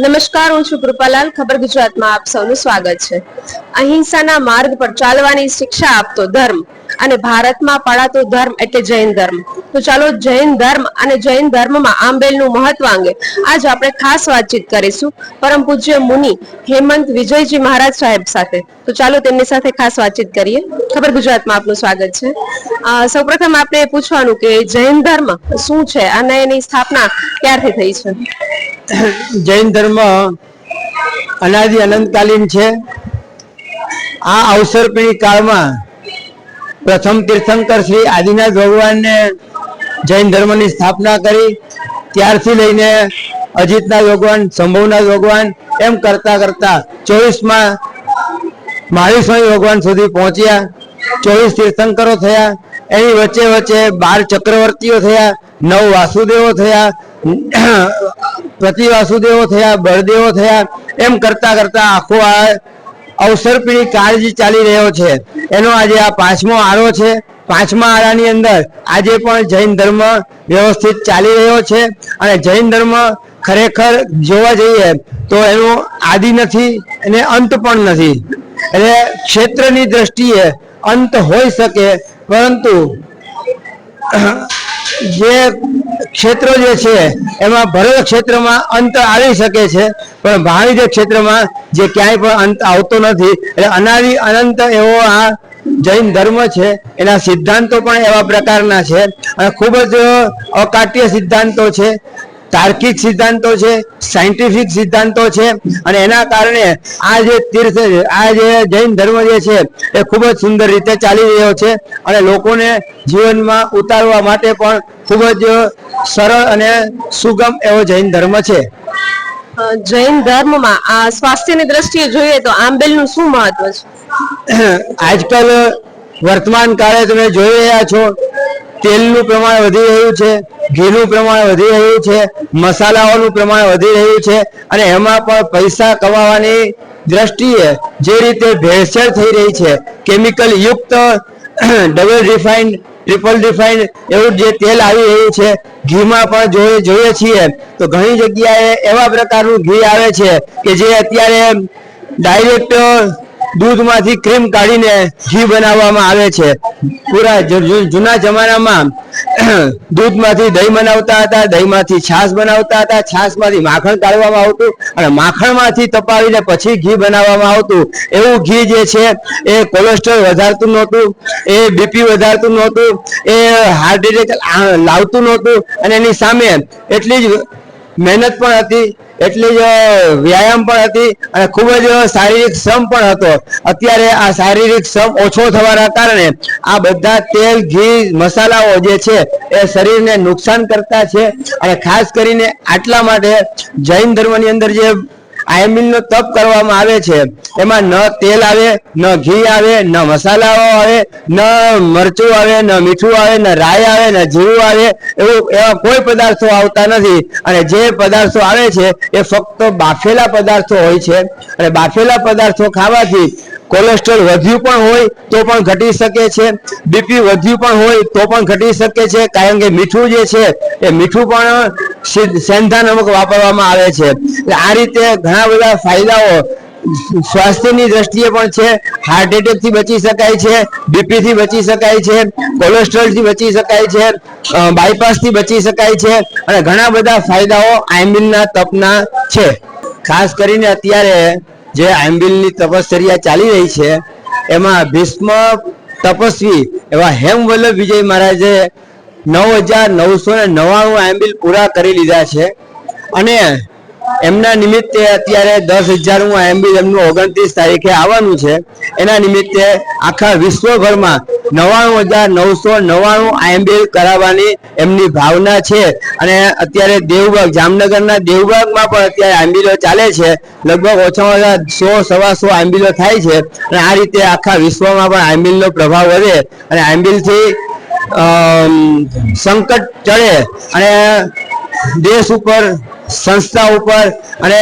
નમસ્કાર, હું છું કૃપાલાલ. ખબર ગુજરાતમાં આપ સૌનું સ્વાગત છે. અહિંસાના માર્ગ પર ચાલવાની શિક્ષા આપતો ધર્મ. અને ભારતમાં પડાતો ધર્મ એટલે જૈન ધર્મ. તો ચાલો જૈન ધર્મ અને જૈન ધર્મમાં આંબેલનું મહત્વ અંગે આજ આપણે ખાસ વાતચીત કરીશું. પરમ પૂજ્ય મુનિ હેમંત વિજયજી મહારાજ સાહેબ સાથે. તો ચાલો તેમની સાથે ખાસ વાતચીત કરીએ. ખબર ગુજરાતમાં આપનું સ્વાગત છે. સૌપ્રથમ આપણે પૂછવાનું કે જૈન ધર્મ શું છે અને એની સ્થાપના ક્યારથી થઈ છે? જૈન ધર્મ અનાદિ અનંતકાલીન છે. આ અવસરપીણી કાળમાં પ્રથમ તીર્થંકર શ્રી આદિનાથ ભગવાનને જૈન ધર્મની સ્થાપના કરી. ત્યારથી લઈને અજીતનાથ ભગવાન શંભુનાથ ભગવાન એમ કરતા કરતા ચોવીસમાં મહાવીર સ્વામી ભગવાન સુધી પહોંચ્યા. ચોવીસ તીર્થંકરો થયા. એની વચ્ચે વચ્ચે બાર ચક્રવર્તીઓ થયા, નવ વાસુદેવો થયા પ્રતિ વાસુદેવો થયા, બળદેવો થયા. એમ કરતા કરતા આખો આ અવસરપીણી કાળજી ચાલી રહ્યો છે. એનો આજે આ પાંચમો આરો છે. પાંચમા આરાની અંદર આજે પણ જૈન ધર્મ વ્યવસ્થિત ચાલી રહ્યો છે અને જૈન ધર્મ ખરેખર જોવા જઈએ તો એનો આદિ નથી અને અંત પણ નથી. એટલે ક્ષેત્રની દ્રષ્ટિએ અંત હોઈ શકે, પરંતુ જે ક્ષેત્રો જે છે, એમાં ભરત ક્ષેત્રમાં અંત આવી શકે છે. પણ ભાણિજ ક્ષેત્રમાં જે ક્યાંય પણ અંત આવતો નથી, એટલે અનાદિ અનંત એવો આ જૈન ધર્મ છે, એના સિદ્ધાંતો પણ એવા પ્રકારના છે. અને ખૂબ જ અકાટ્ય સિદ્ધાંતો છે, તાર્કિક સિદ્ધાંતો છે, સાયન્ટિફિક સિદ્ધાંતો છે. અને એના કારણે આ જે તીર્થ, આ જે જૈન ધર્મ જે છે, એ ખૂબ જ સુંદર રીતે ચાલી રહ્યો છે. અને લોકોને જીવનમાં ઉતારવા માટે પણ ખૂબ જ સરળ અને સુગમ એવો જૈન ધર્મ છે. જૈન ધર્મમાં આ સ્વાસ્થ્યની દ્રષ્ટિએ જોઈએ તો આંબેલનું શું મહત્વ છે? આજકાલ વર્તમાન કાળે તમે જોઈ રહ્યા છો, તેલનું પ્રમાણ વધી રહ્યું છે, ઘીનું પ્રમાણ વધી રહ્યું છે, મસાલાઓનું પ્રમાણ વધી રહ્યું છે અને એમાં પણ પૈસા કમાવાની દ્રષ્ટિએ જે રીતે ભેળસેળ થઈ રહી છે, કેમિકલ યુક્ત ડબલ રિફાઇન્ડ ટ્રિપલ ડિફાઇન એવું જે તેલ આવી રહ્યું છે, ઘીમાં પણ જોઈએ જોઈએ છીએ. તો ઘણી જગ્યાએ એવા પ્રકારનું ઘી આવે છે કે જે અત્યારે ડાયરેક્ટ દૂધમાંથી ક્રીમ કાઢીને ઘી બનાવવામાં આવે છે. પૂરા જૂના જમાનામાં દૂધમાંથી દહીં બનાવતા હતા, દહીંમાંથી છાશ બનાવતા હતા, છાશમાંથી માખણ કાઢવામાં આવતું અને માખણમાંથી તપાવીને પછી ઘી બનાવવામાં આવતું. એવું ઘી જે છે, એ કોલેસ્ટ્રોલ વધારતું નહોતું, એ બીપી વધારતું નહોતું, એ હાર્ટ એટેક લાવતું નહોતું અને એની સામે એટલી જ મહેનત પણ હતી એટલી જ વ્યાયામ પણ હતી અને ખૂબ જ શારીરિક શ્રમ પણ હતો. અત્યારે આ શારીરિક શ્રમ ઓછો થવાના કારણે આ બધા તેલ, ઘી, મસાલાઓ જે છે એ શરીરને નુકસાન કરતા છે. અને ખાસ કરીને આટલા માટે જૈન ધર્મની અંદર જે આયમીનનો તપ કરવામાં આવે છે. એમાં ન તેલ આવે, ન ઘી આવે, ન મસાલાઓ આવે, ન મરચું આવે, ન મીઠું આવે, ન રાઈ આવે, ન જીરું આવે, એવું એવા કોઈ પદાર્થો આવતા નથી. અને જે પદાર્થો આવે છે, એ ફક્ત બાફેલા પદાર્થો હોય છે. અને બાફેલા પદાર્થો ખાવાથી કોલેસ્ટ્રોલ વધ્યું પણ હોય તો પણ ઘટી શકે છે. બીપી વધ્યું પણ હોય તો પણ ઘટી શકે છે. કારણ કે મીઠું જે છે એ મીઠું પણ સેંધા નમક વાપરવામાં આવે છે. આ રીતે ઘણા બધા ફાયદાઓ સ્વાસ્થ્યની દ્રષ્ટિએ પણ છે. હાર્ટ એટેકથી બચી શકાય છે. બીપી થી બચી શકાય છે. કોલેસ્ટ્રોલથી બચી શકાય છે. બાયપાસથી બચી શકાય છે. અને ઘણા બધા ફાયદાઓ આયમિલના તપના છે. ખાસ કરીને અત્યારે જે આંબિલની તપશ્ચર્યા ચાલી રહી છે, એમાં ભીષ્મ તપસ્વી એવા હેમવલ્લભ વિજય મહારાજે નવ હજાર નવસો ને નવ્વાણું આંબિલ પૂરા કરી લીધા છે. અને એમના નિમિત્તે અત્યારે દસ હજારનું એમબી એમનું ઓગણત્રીસ તારીખે આવવાનું છે. એના નિમિત્તે આખા વિશ્વભરમાં નવ્વાણું હજાર નવસો નવ્વાણું આંબિલ કરાવવાની એમની ભાવના છે. અને અત્યારે દેવબાગ, જામનગરના દેવબાગમાં પણ અત્યારે આંબિલો ચાલે છે. લગભગ ઓછામાં ઓછા સો, સવા સો આંબિલો થાય છે. અને આ રીતે આખા વિશ્વમાં પણ આંબિલનો પ્રભાવ વધે. અને આંબિલથી સંકટ ચડે. અને દેશ ઉપર સંસ્થા ઉપર અને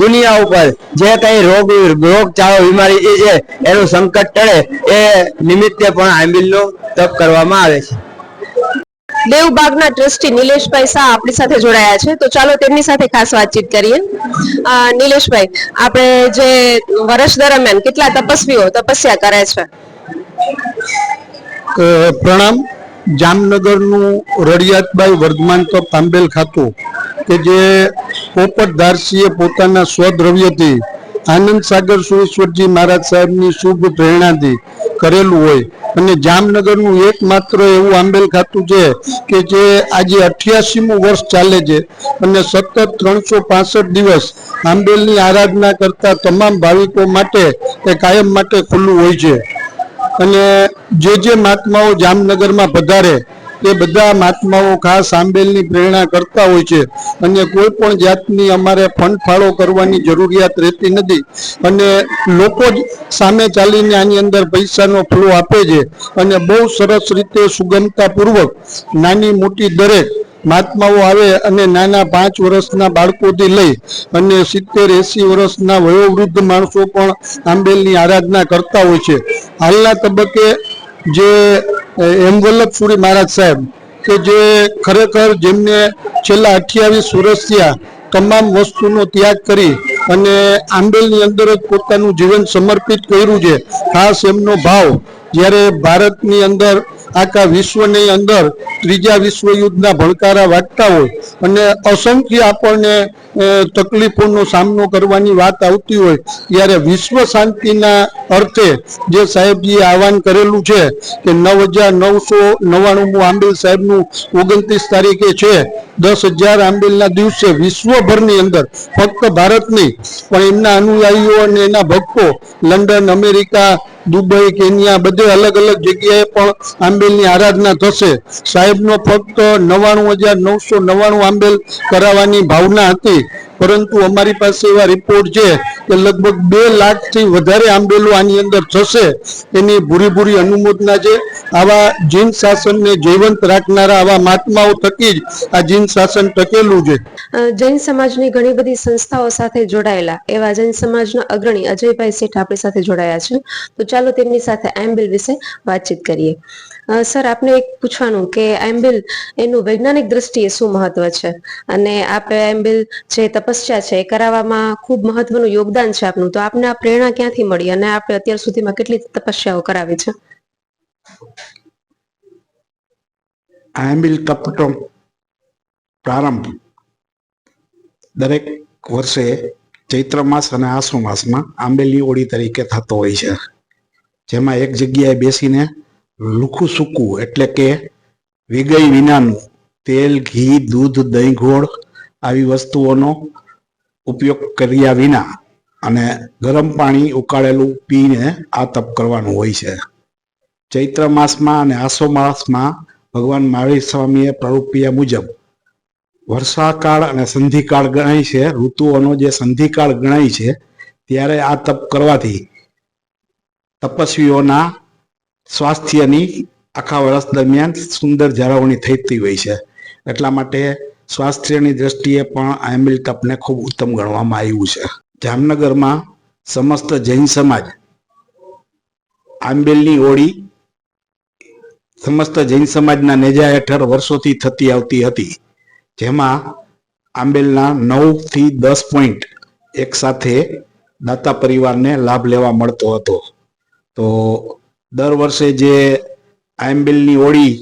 દુનિયા ઉપર જે કઈ રોગ રોગચાળો બીમારી જે છે એનું સંકટ ટળે એ નિમિત્તે પણ આંબિલનો તપ કરવામાં આવે છે. દેવબાગના ટ્રસ્ટી નિલેશભાઈ શાહ આપણી સાથે જોડાયા છે. તો ચાલો તેમની સાથે ખાસ વાતચીત કરીએ. નિલેશભાઈ આપણે જે વર્ષ દરમિયાન કેટલા તપસ્વીઓ તપસ્યા કરે છે? પ્રણામ. જામનગરનું રડિયાતબાઈ વર્ધમાન તો તાંબેલ ખાતું, કે જે પોપટ ધારસીએ પોતાના સ્વદ્રવ્યથી આનંદ સાગર સુરેશ્વરજી મહારાજ સાહેબની શુભ પ્રેરણાથી કરેલું હોય. અને જામનગરનું એકમાત્ર એવું આંબેલ ખાતું છે, કે જે આજે અઠ્યાસીમું વર્ષ ચાલે છે. અને સતત ત્રણસો પાસઠ દિવસ આંબેલની આરાધના કરતા તમામ ભાવિકો માટે એ કાયમ માટે ખુલ્લું હોય છે. અને જે જે મહાત્માઓ જામનગરમાં પધારે, એ બધા મહાત્માઓ ખાસ આંબેલની પ્રેરણા કરતા હોય છે. અને કોઈ પણ જાતની અમારે ફંડ ફાળો કરવાની જરૂરિયાત રહેતી નથી. અને લોકો જ સામે ચાલીને આની અંદર પૈસાનો ફ્લો આપે છે. અને બહુ સરસ રીતે સુગમતાપૂર્વક નાની મોટી દરેક મહાત્માઓ આવે અને નાના પાંચ વર્ષના બાળકોથી લઈ અને સિત્તેર, એસી વર્ષના વયોવૃદ્ધ માણસો પણ આંબેલની આરાધના કરતા હોય છે. હાલના તબક્કે જે એમ વલ્લભસુરી મહારાજ સાહેબ કે જે ખરેખર જેમને છેલ્લા અઠ્યાવીસ વર્ષ થયા તમામ વસ્તુનો ત્યાગ કરી અને આંબેલની અંદર જ પોતાનું જીવન સમર્પિત કર્યું છે, ખાસ એમનો ભાવ જ્યારે ભારતની અંદર આખા વિશ્વની અંદર ત્રીજા વિશ્વયુદ્ધના ભણકારા વાગતા હોય અને અસંખ્ય આપણને તકલીફોનો સામનો કરવાની વાત આવતી હોય, ત્યારે વિશ્વ શાંતિના અર્થે જે સાહેબજીએ આહવાન કરેલું છે કે નવ હજાર નવસો નવ્વાણુંમું આંબેલ સાહેબનું ઓગણત્રીસ તારીખે છે, દસ હજાર આંબેલના દિવસે વિશ્વભરની અંદર ફક્ત ભારત નહીં પણ એમના અનુયાયીઓ અને એના ભક્તો લંડન, અમેરિકા દુબઈ, કેન્યા બધે અલગ અલગ જગ્યાએ પણ આંબેલની આરાધના થશે. સાહેબનો ફક્ત નવ્વાણું હજાર નવસો નવ્વાણું આંબેલ કરાવવાની ભાવના હતી. પરંતુ અમારી પાસે એવા રિપોર્ટ છે કે લગભગ બે લાખથી વધારે આંબેલો આની અંદર થશે. એની ભૂરી ભૂરી અનુમોદના છે. આવા જીન શાસનને જીવંત રાખનારા આવા મહાત્માઓ થકી જ આ જીન શાસન ટકેલું છે. જૈન સમાજની ઘણી બધી સંસ્થાઓ સાથે જોડાયેલા એવા જૈન સમાજના અગ્રણી અજયભાઈ શેઠ આપણી સાથે જોડાયા છે. તો ચાલો તેમની સાથે એમ્બિલ વિશે વાતચીત કરીએ. સર, આપને એક પૂછવાનું કે એમ્બિલ એનું વૈજ્ઞાનિક દ્રષ્ટિએ શું મહત્વ છે? અને આપણે એમ્બિલ જે તપસ્યા છે એ કરાવવામાં ખૂબ મહત્વનું યોગદાન છે આપનું. તો આપને આ પ્રેરણા ક્યાંથી મળી અને આપે અત્યાર સુધીમાં કેટલી તપસ્યાઓ કરાવી છે? આંબિલ તપનો પ્રારંભ દરેક વર્ષે ચૈત્ર માસ અને આસો માસમાં આંબેલી ઓળી તરીકે થતો હોય છે. જેમાં એક જગ્યાએ બેસીને લુખું સૂકું એટલે કે વિગઈ વિનાનું તેલ, ઘી, દૂધ, દહીં, ગોળ આવી વસ્તુઓનો ઉપયોગ કર્યા વિના અને ગરમ પાણી ઉકાળેલું પીને આ તપ કરવાનું હોય છે. ચૈત્ર માસમાં અને આસો માસમાં ભગવાન મહાવીર સ્વામીએ પ્રરૂપિયા મુજબ વર્ષાકાળ અને સંધિકાળ ગણાય છે. ઋતુઓનો જે સંધિકાળ ગણાય છે, ત્યારે આ તપ કરવાથી તપસ્વીઓના સ્વાસ્થ્યની આખા વર્ષ દરમિયાન સુંદર જાળવણી થતી હોય છે. એટલા માટે સ્વાસ્થ્યની દ્રષ્ટિએ પણ આંબિલ તપને ખૂબ ઉત્તમ ગણવામાં આવ્યું છે. જામનગરમાં સમસ્ત જૈન સમાજ આંબેલની ઓળી સમસ્ત જૈન સમાજના નેજા હેઠળ વર્ષોથી થતી આવતી હતી. જેમાં આંબેલના નવથી દસ પોઈન્ટ એક સાથે દાતા પરિવારને લાભ લેવા મળતો હતો. તો દર વર્ષે જે આંબેલની હોળી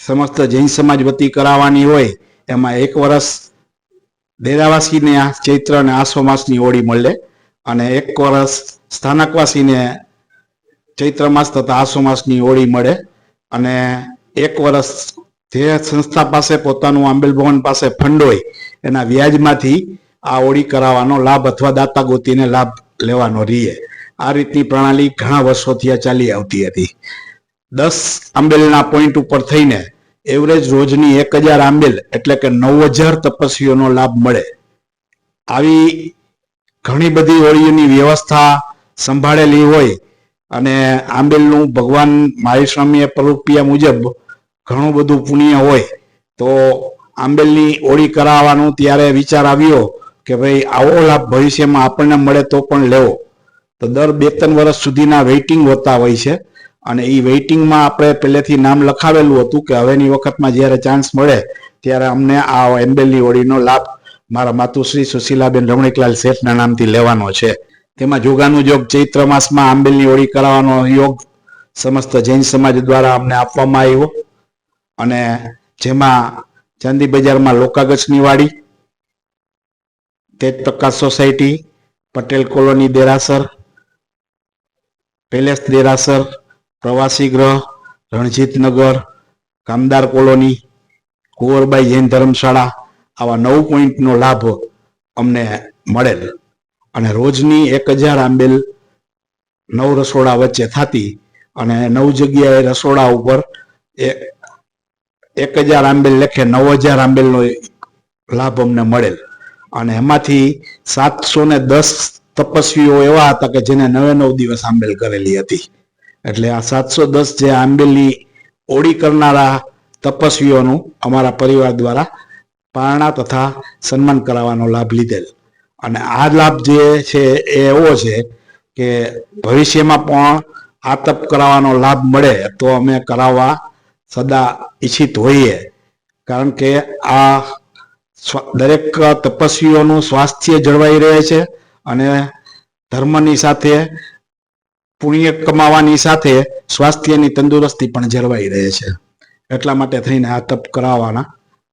સમસ્ત જૈન સમાજ વતી કરાવવાની હોય, એમાં એક વર્ષ ડેરાવાસીને આ ચૈત્ર અને આસો માસની હોળી મળે અને એક વર્ષ સ્થાનકવાસીને ચૈત્ર માસ તથા આસો માસની હોળી મળે અને એક વર્ષ જે સંસ્થા પાસે પોતાનું આંબેલ ભવન પાસે ફંડ હોય, એના વ્યાજમાંથી આ હોળી કરાવવાનો લાભ અથવા દાતા ગોતીને લાભ લેવાનો રહીએ આ રીતની પ્રણાલી ઘણા વર્ષોથી આ ચાલી આવતી હતી. દસ આંબેલના પોઈન્ટ ઉપર થઈને એવરેજ રોજની એક હજાર આંબેલ એટલે કે નવ હજાર તપસ્વીઓનો લાભ મળે. આવી ઘણી બધી ઓળીઓની વ્યવસ્થા સંભાળેલી હોય અને આંબેલનું ભગવાન મહાવીર સ્વામીએ પરોપિયા મુજબ ઘણું બધું પુણ્ય હોય, તો આંબેલની ઓળી કરાવવાનું ત્યારે વિચાર આવ્યો કે ભાઈ આવો લાભ ભવિષ્યમાં આપણને મળે તો પણ લેવો. તો દર બે ત્રણ વર્ષ સુધીના વેઇટિંગ હોતા હોય છે. અને એ વેઇટિંગમાં આપણે પહેલેથી નામ લખાવેલું હતું કે હવેની વખતમાં જ્યારે ચાન્સ મળે ત્યારે અમને આ એમ્બેલની હોળીનો લાભ મારા માતુશ્રી સુશીલાબેન રમણીકલાલ શેઠના નામથી લેવાનો છે. તેમાં જોગાનું જોગ ચૈત્ર માસમાં આંબેલની હોળી કરાવવાનો યોગ સમસ્ત જૈન સમાજ દ્વારા અમને આપવામાં આવ્યો. અને જેમાં ચાંદી બજારમાં લોકાગચની વાડી તેજ પ્રકાશ સોસાયટી, પટેલ કોલોની દેરાસર પેલેસ દેરાસર પ્રવાસી ગ્રહ રણજીતનગર કામદાર કોલોની કુંવરબાઈ જૈન ધર્મશાળા, આવા નવ પોઈન્ટનો લાભ અમને મળેલ. અને રોજની એક હજાર આંબેલ નવ રસોડા વચ્ચે થતી અને નવ જગ્યાએ રસોડા ઉપર એક હજાર આંબેલ લેખે નવ હજાર આંબેલનો લાભ અમને મળેલ. અને એમાંથી સાતસો ને દસ તપસ્વીઓ એવા હતા કે જેને નવે નવ દિવસ આંબેલ કરેલી હતી. એટલે આ સાતસો દસ જે આંબેલની ઓળી કરનારા તપસ્વીઓનું અમારા પરિવાર દ્વારા પારણા તથા સન્માન કરાવવાનો લાભ લીધેલ. અને આ લાભ જે છે એ એવો છે કે ભવિષ્યમાં પણ આ તપ કરાવવાનો લાભ મળે તો અમે કરાવવા સદા ઈચ્છિત હોઈએ. કારણ કે આ દરેક તપસ્વીઓનું સ્વાસ્થ્ય જળવાઈ રહે છે. અને ધર્મની સાથે, પુણ્ય કમાવાની સાથે સ્વાસ્થ્યની તંદુરસ્તી પણ જળવાઈ રહે છે. એટલા માટે થઈને આ તપ કરાવવાના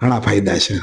ઘણા ફાયદા છે.